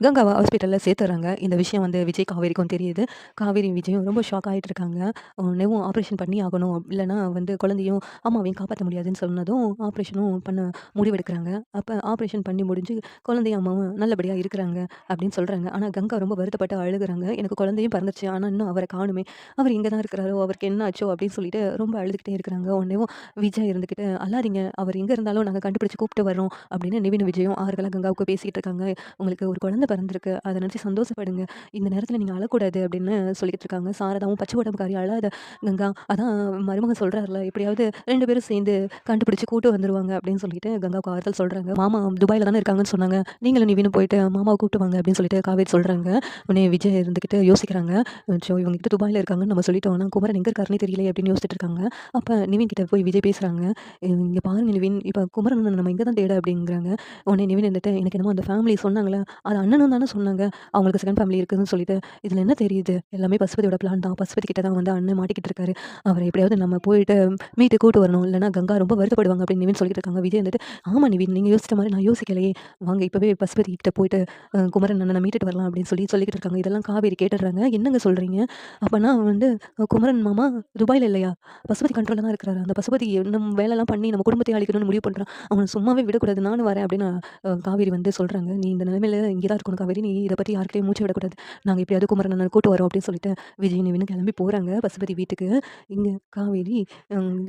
கங்காவை ஹாஸ்பிட்டலில் சேர்த்துறாங்க இந்த விஷயம் வந்து விஜய், காவேரிக்கும் தெரியுது. காவேரி, விஜயும் ரொம்ப ஷாக் ஆகிட்டு இருக்காங்க. உடனேவும் ஆப்ரேஷன் பண்ணி ஆகணும். இல்லைனா வந்து குழந்தையும், அம்மாவையும் காப்பாற்ற முடியாதுன்னு சொன்னதும், ஆப்ரேஷனும் பண்ண முடிவெடுக்கிறாங்க அப்போ ஆப்ரேஷன் பண்ணி முடிஞ்சு, குழந்தையும், அம்மாவும் நல்லபடியாக இருக்கிறாங்க அப்படின்னு சொல்கிறாங்க ஆனால் கங்கா ரொம்ப வருத்தப்பட்டு அழுகுறாங்க. எனக்கு குழந்தையும் பறந்துச்சு ஆனால் இன்னும் அவரை காணுமே! அவர் இங்கே தான் இருக்கிறாரோ! அவருக்கு என்ன ஆச்சோ! அப்படின்னு சொல்லிட்டு ரொம்ப அழுதுகிட்டே இருக்கிறாங்க. உடனேவும் விஜய் இருந்துக்கிட்டு அல்லாதீங்க அவர் எங்கே இருந்தாலும் நாங்கள் கண்டுபிடிச்சி கூப்பிட்டு வரோம் அப்படின்னு நிவினும், விஜயும் ஆறுகளாக கங்காவுக்கு பேசிகிட்டு இருக்காங்க. உங்களுக்கு ஒரு குழந்தை பிறந்திருக்கு. அதை நினச்சி சந்தோஷப்படுங்க. இந்த நேரத்தில் நீங்கள் அழக்கூடாது அப்படின்னு சொல்லிட்டு இருக்காங்க. சாரதாவும் பச்சை உடம்புக்காரி அழாத கங்கா. அதான் மருமகன் சொல்கிறாருல எப்படியாவது ரெண்டு பேரும் சேர்ந்து கண்டுபிடிச்சி கூட்டு வந்துருவாங்க அப்படின்னு சொல்லிட்டு கங்காவுக்கு ஆறுதல் சொல்கிறாங்க மாமா துபாயில் தானே இருக்காங்கன்னு சொன்னாங்க. நீங்களும் நிவினும் போயிட்டு மாமாவை கூட்டு வாங்க அப்படின்னு சொல்லிட்டு காவேரி சொல்கிறாங்க உடனே விஜய் இருந்துக்கிட்டு யோசிக்கிறாங்க. ஸோ இவங்க கிட்ட துபாயில் இருக்காங்கன்னு நம்ம சொல்லிட்டோம்னா குமரன் எங்கே இருக்காருன்னு தெரியல அப்படின்னு யோசிச்சுட்டு இருக்காங்க. அப்போ நிவின் கிட்ட போய் விஜய் பேசுகிறாங்க இங்கே பாருங்க நிவின், இப்போ குமரன் நம்ம இங்கே தான் தேட அப்படிங்கிறாங்க. உடனே நிவின் இருந்துட்டு, எனக்கு என்னமோ அந்த ஃபேமிலி சொன்னாங்களே அது அண்ணனும் தானே சொன்னாங்க. அவங்களுக்கு செகண்ட் ஃபேமிலி இருக்குதுன்னு சொல்லிட்டு, இதில் என்ன தெரியுது? எல்லாமே பசுபதியோட பிளான் தான். பசுபதி கிட்ட தான் வந்து அண்ணன் மாட்டிக்கிட்டு இருக்காரு. அவரை எப்படியாவது நம்ம போயிட்டு மீட்டு கூட்டு வரணும். இல்லைனா கங்கா ரொம்ப வருத்தப்படுவாங்க அப்படின்னு நிவின் சொல்லிட்டு இருக்காங்க. விஜய் வந்துட்டு, ஆமா நிவின், நீங்கள் யோசிச்ச மாதிரி நான் யோசிக்கலையே. வாங்க இப்போவே பசுபதி கிட்ட போயிட்டு குமரன் அண்ணனை மீட்டுட்டு வரலாம் அப்படின்னு சொல்லி சொல்லிக்கிட்டு இருக்காங்க. இதெல்லாம் காவேரி கேட்டுடுறாங்க. என்னங்க சொல்கிறீங்க அப்போனா வந்து குமரன் மாமா துபாயில் இல்லையா? பசுபதி கண்ட்ரோலில் தான் இருக்கிறாரு. அந்த பசுபதி நம்ம வேலைலாம் பண்ணி நம்ம குடும்பத்தை அழிக்கணும்னு முடிவு பண்ணுறான் அவனை சும்மாவே விடக்கூடாது. நானும் வரேன் அப்படின்னு காவேரி வந்து சொல்கிறாங்க நீ இந்த நிலைமையில இங்கே தான் இருக்கணும் காவேரி. நீ இதை பற்றி யார்கிட்டயும் மூச்சு விடக்கூடாது. நாங்கள் எப்படியாவது குமரன் கூட்டு வரோம் அப்படின்னு சொல்லிட்டு விஜய், நிவின் கிளம்பி போகிறாங்க பசுபதி வீட்டுக்கு. இங்கே காவேரி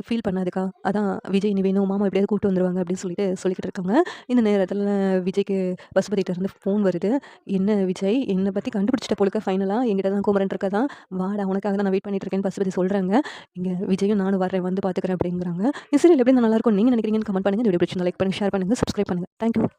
ஃபீல் பண்ணாதுக்கா அதான் விஜய், நிவினும் மாமா எப்படியாவது கூட்டு வந்துருவாங்க அப்படின்னு சொல்லிட்டு சொல்லிக்கிட்டு இருக்காங்க. இந்த நேரத்தில் விஜய்க்கு பசுபதிகிட்ட இருந்து ஃபோன் வருது. என்ன விஜய், என்னை பற்றி கண்டுபிடிச்சிட்ட போலக்க ஃபைனலாக எங்கிட்ட தான் குமரன் இருக்கதான். வாடா உனக்காக தான் நான் வெயிட் பண்ணிட்டு இருக்கேன்னு பசுபதி சொல்கிறாங்க இங்கே விஜயும் நானும் வரேன் வந்து பார்த்துக்கிறேன் அப்படிங்கிறாங்க. இந்த சீரியல் எப்படி நல்லாயிருக்கும் நீங்கள் நினைக்கிறீங்கன்னு கமெண்ட் பண்ணுங்கள் வீடியோ பிடிச்சி லைக் பண்ணுங்கள் ஷேர் பண்ணுங்கள் சப்ஸ்கிரைப் பண்ணுங்கள் தேங்க் யூ.